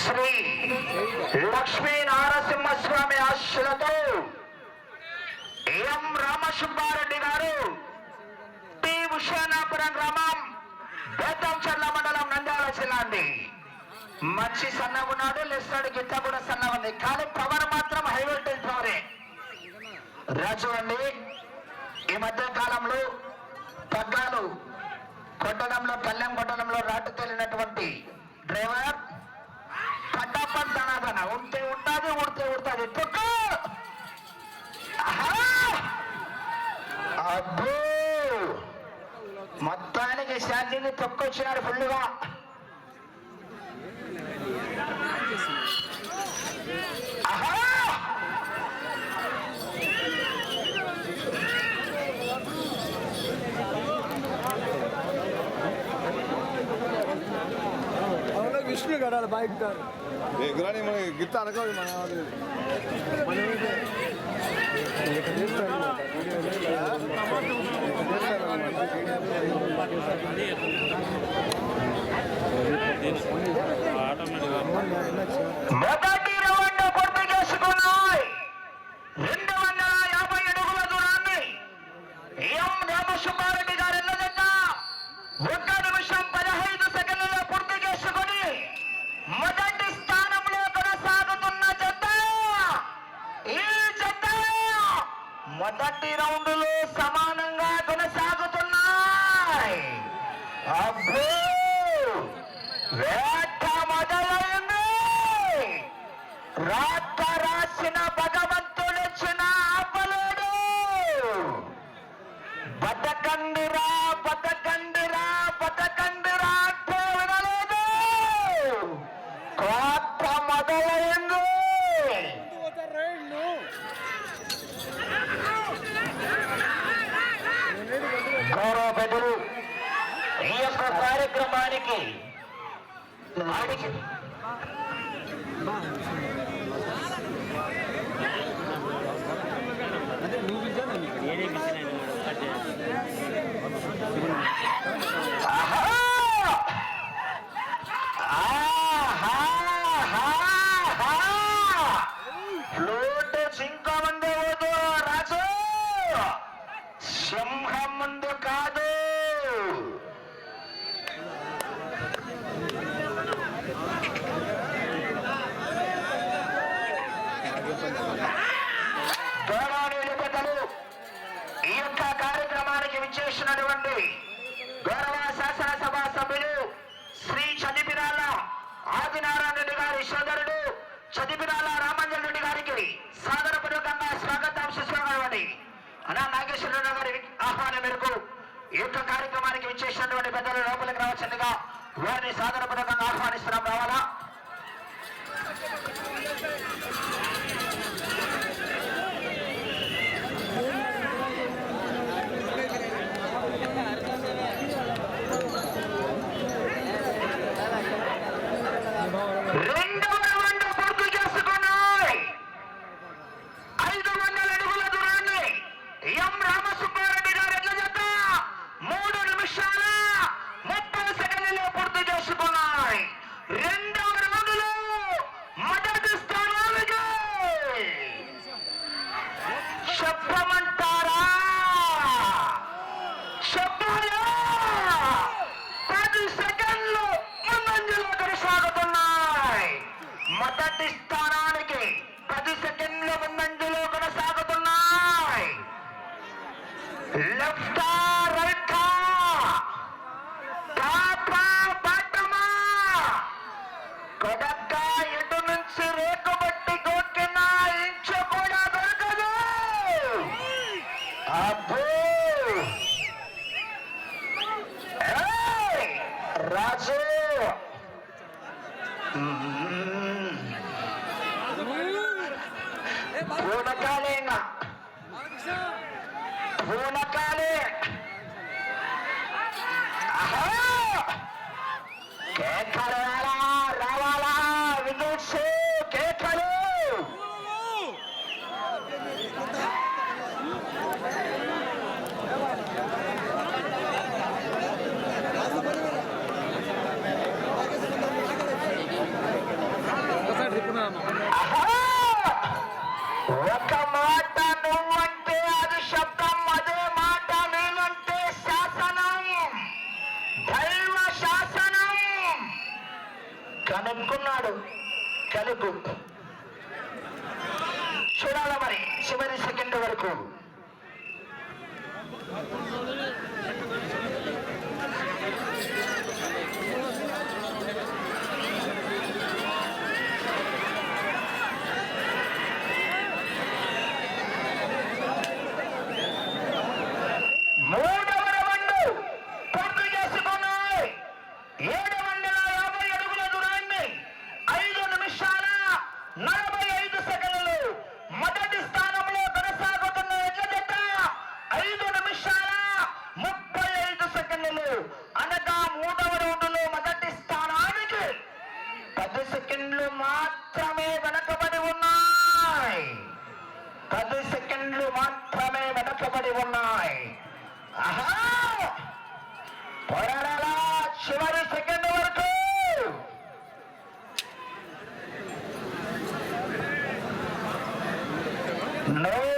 శ్రీ లక్ష్మీ నారసింహస్వామి ఆశలతో ఎం రామసుబ్బారెడ్డి గారు టి ఉషానాపురం గ్రామం బేతంచర్ల మండలం నంద్యాల జిల్లా అండి. మంచి సన్నగా ఉన్నాడు లెస్టాడు గిట్ట కూడా సన్నగా ఉంది. కానీ పవర్ మాత్రం హై వోల్టేజ్ పవరే. రాజు అండి ఈ మధ్య కాలంలో పగ్గాలు కొట్టడంలో పల్లెం కొట్టడంలో రాటు తేలినటువంటి డ్రైవర్ పట్టాపట్ ధనాధన ఉంటే ఉంటుంది ఉడితే ఉడుతుంది. తొక్క అబ్బో! మొత్తానికి శాంతిని తొక్కొచ్చినారు ఫుల్గా ఆహా! கிருஷ்ணு கடால பாய்க்கு தான் ஏ குரானி మన గిత్త మన ఆటోమేటిక్గా Yeah. ఈ యొక్క కార్యక్రమానికి విచ్చేసినటువంటి పెద్దలు లోపలికి రావచ్చుగా వారిని సాదరపూర్వకంగా ఆహ్వానిస్తున్నాం. రావాలా రెండవ రౌండ్ పూర్తి చేసుకున్నాయి ఐదు వందల అడుగుల దూరాన్ని ఎం రామసుబ్బారెడ్డి గారు ఎట్ల జత మూడు నిమిషాల ముప్పై సెకండ్లలో పూర్తి చేసుకున్నాయి రెండవ రౌండ్లో మొదటి స్థానానికి చెప్పమంటారా చెప్పాలా పది సెకండ్లు ముందంజలో కొనసాగుతున్నాయి మొదటి స్థానానికి పది సెకండ్ల ముందంజలో కొనసాగుతున్నాయి లెఫ్ట్ రైట్ టాపా బాటమా కొడక్క ఎటు నుంచి రేకుబట్టి కొట్టిన ఇంచు కూడా దొరకదు అబ్బో ఏయ్! రాజు మ్మ్. పూనకాలేనా పూనకాలే ఆహా! కేకలు రాలా రావాలా కనుక్కున్నాడు. కలుపు చూడాల మరి చివరి సెకండ్ వరకు. no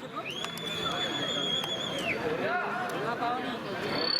Ja, ja, ja.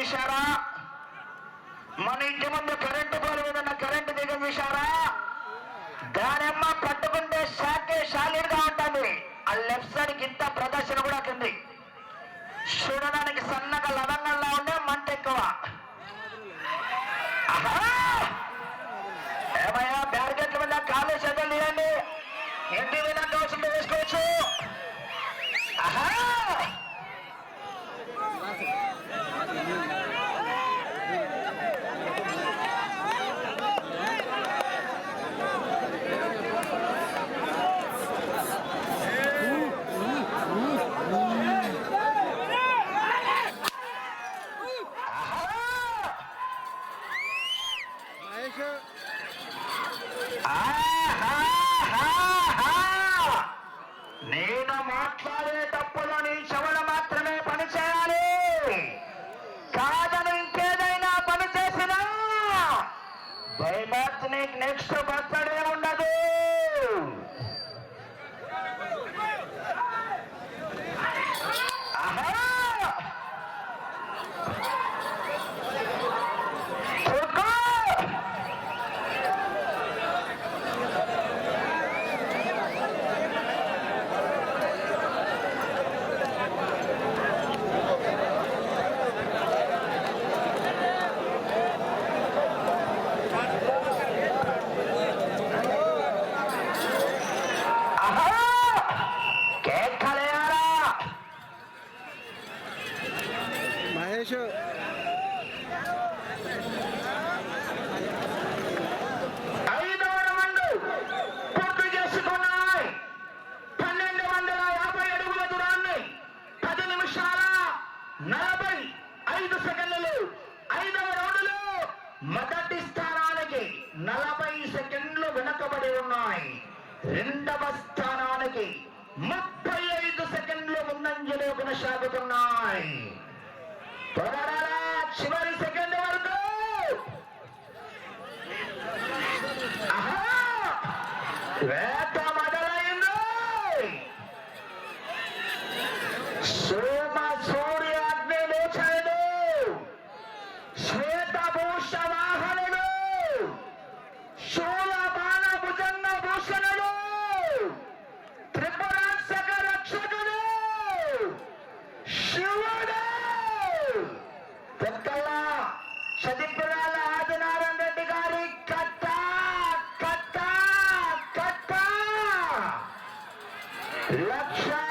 దిగవేశారా మన ఇంటి ముందు కరెంటు పోలు ఏదన్నా కరెంటు దిగవేశారా దానమ్మ పట్టుకుంటే షాకే షాలీడ్గా ఉంటుంది. ఆ లెఫ్ట్ సైడ్కి ఇంత ప్రదర్శన కూడా కింది. చూడడానికి సన్నగా లవంగంలా ఉండే మంట ఎక్కువ రెండవ స్థానానికి ముప్పై ఐదు సెకండ్లు ముందంజలి కొనసాగుతున్నాయి. చివరి సెకండ్ వరకు. ఆహా Yeah.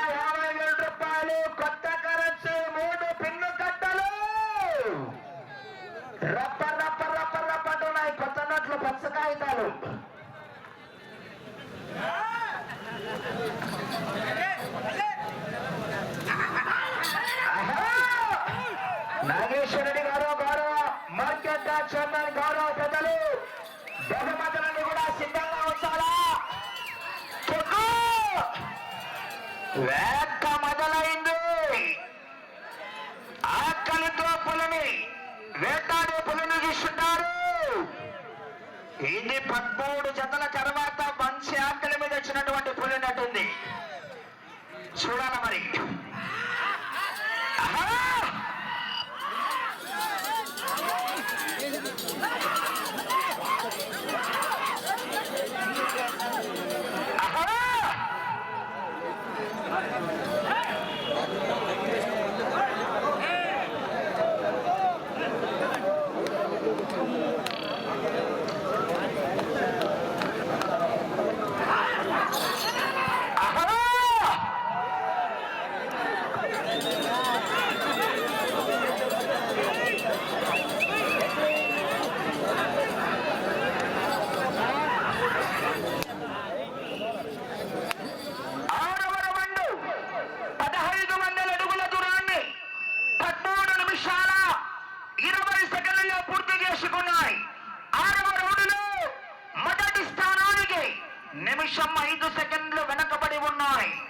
నిమిషం ఐదు సెకండ్లు వెనకబడి ఉన్నాయి.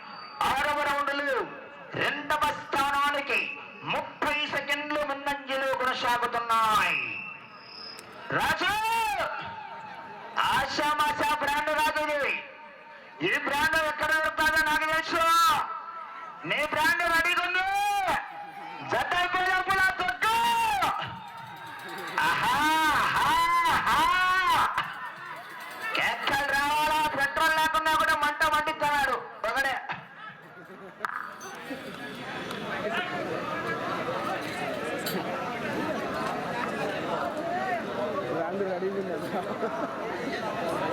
ఆరవ రౌండ్లు రెండవ స్థానానికి ముప్పై సెకండ్లు ముందంజలు కొనసాగుతున్నాయి. రాజు! ఆశామాషా బ్రాండ్ రాదు ఈ బ్రాండ్ ఎక్కడ దొరుకుతుందో నాకు తెలుసు. నీ బ్రాండ్ นึงแล้วนิดนึงนะครับ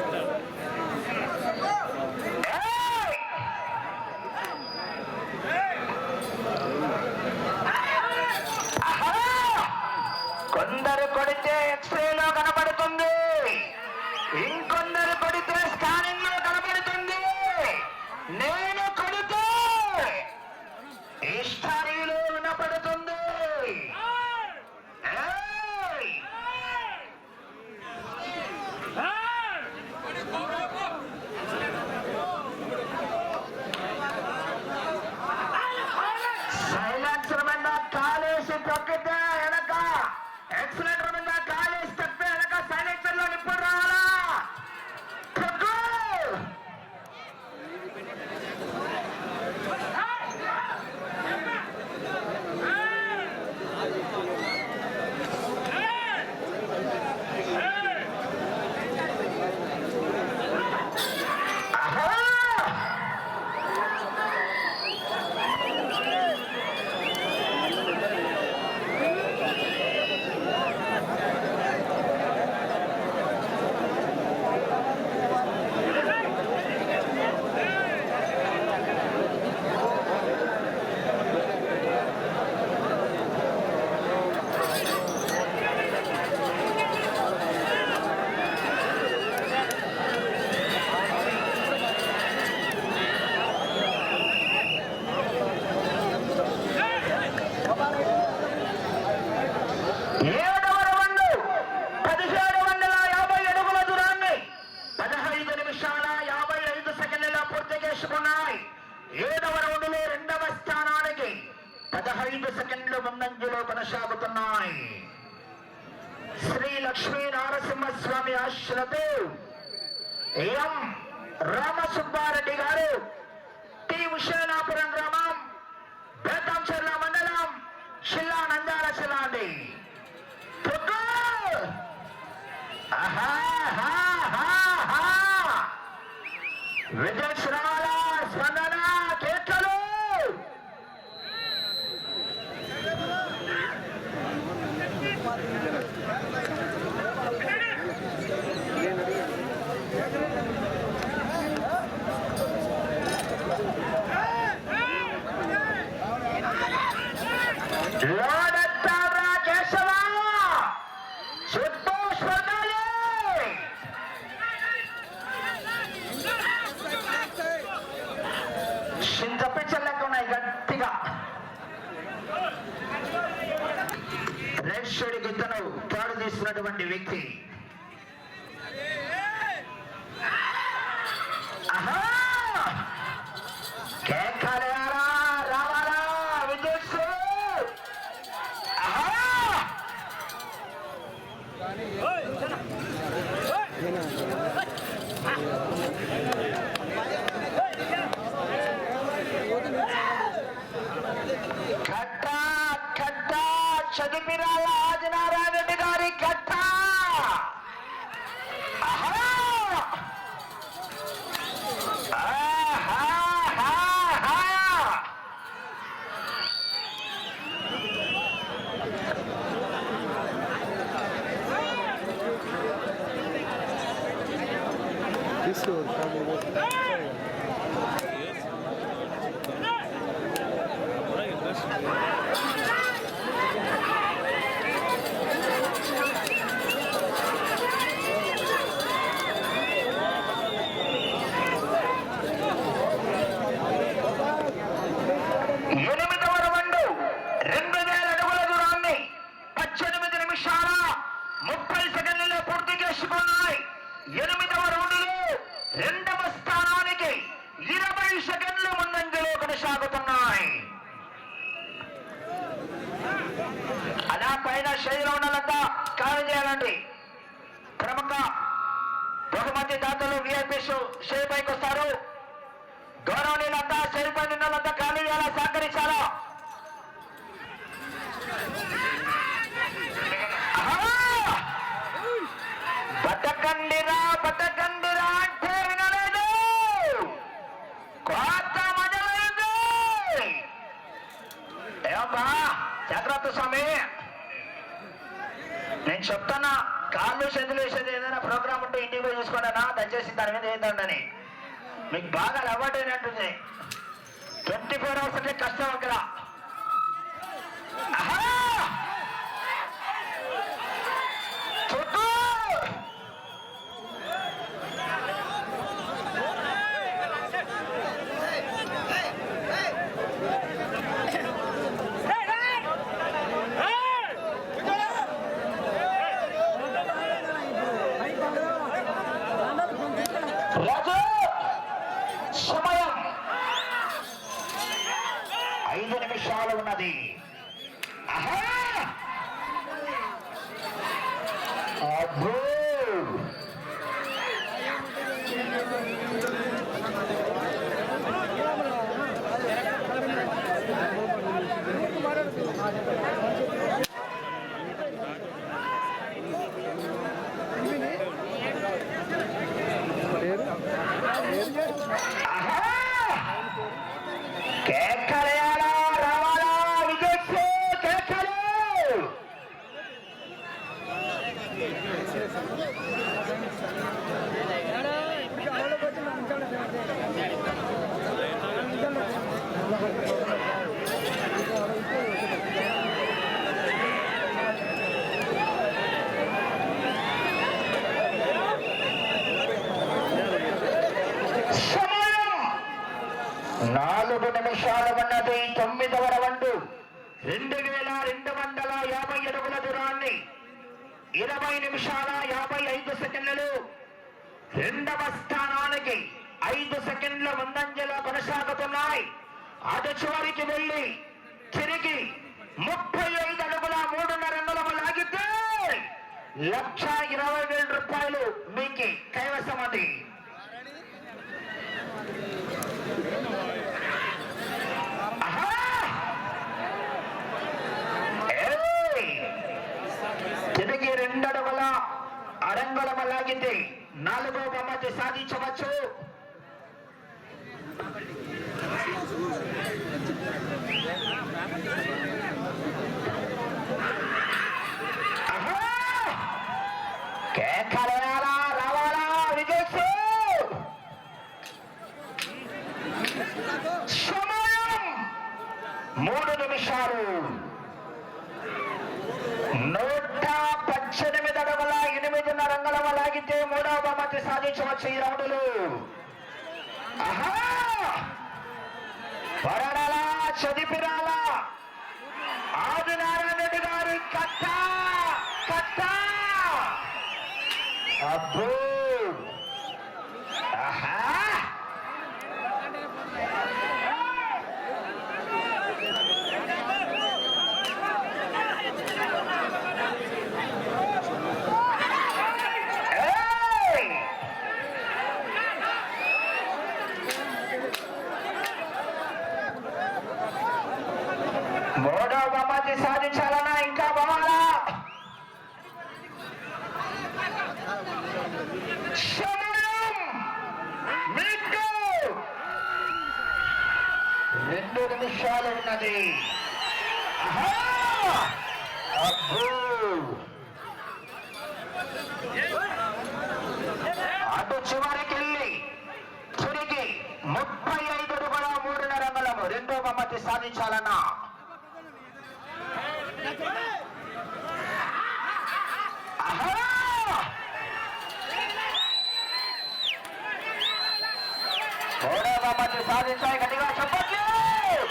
దయచేసి దాని మీద ఏంటండి మీకు బాగా అలవాటు అయినట్టుంది ట్వంటీ ఫోర్ అవర్స్ అంటే కష్టం అక్కడ ఆహా! చుట్టూ! రాజు! సమయం. ఐదు నిమిషాలు ఉన్నది. నిమిషాలు ఉన్నది తొమ్మిదవ రౌండ్ రెండు వేల రెండు వందల యాభై అడుగుల దూరాన్ని ఇరవై నిమిషాల యాభై ఐదు సెకండ్లు. రెండవ స్థానానికి ఐదు సెకండ్ల ముందంజల కొనసాగుతున్నాయి. అటు చివరికి వెళ్ళి తిరిగి ముప్పై ఐదు అడుగుల మూడున్నర అడుగుల లాగితే లక్ష ఇరవై వేల రూపాయలు మీకు కైవసం అది సాధించింది నాలుగో బహుమతి సాధించవచ్చు. మూడవ బహుమతి సాధించవచ్చు ఈ రౌండ్లు. పరడాలా చదిపిరాలా. ఆదినారాయణ రెడ్డి గారి కట్ట కట్ట. అబ్బో! అటు చివరికెళ్ళి తిరిగి ముప్పై ఐదు రూపాయల మూడున్నర అంగళము రెండో బహుమతి సాధించాలన్న. మూడో బహుమతి సాధించాలి గట్టిగా చెప్పట్లేదు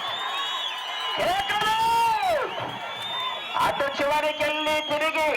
అటు చివరికెళ్ళి తిరిగి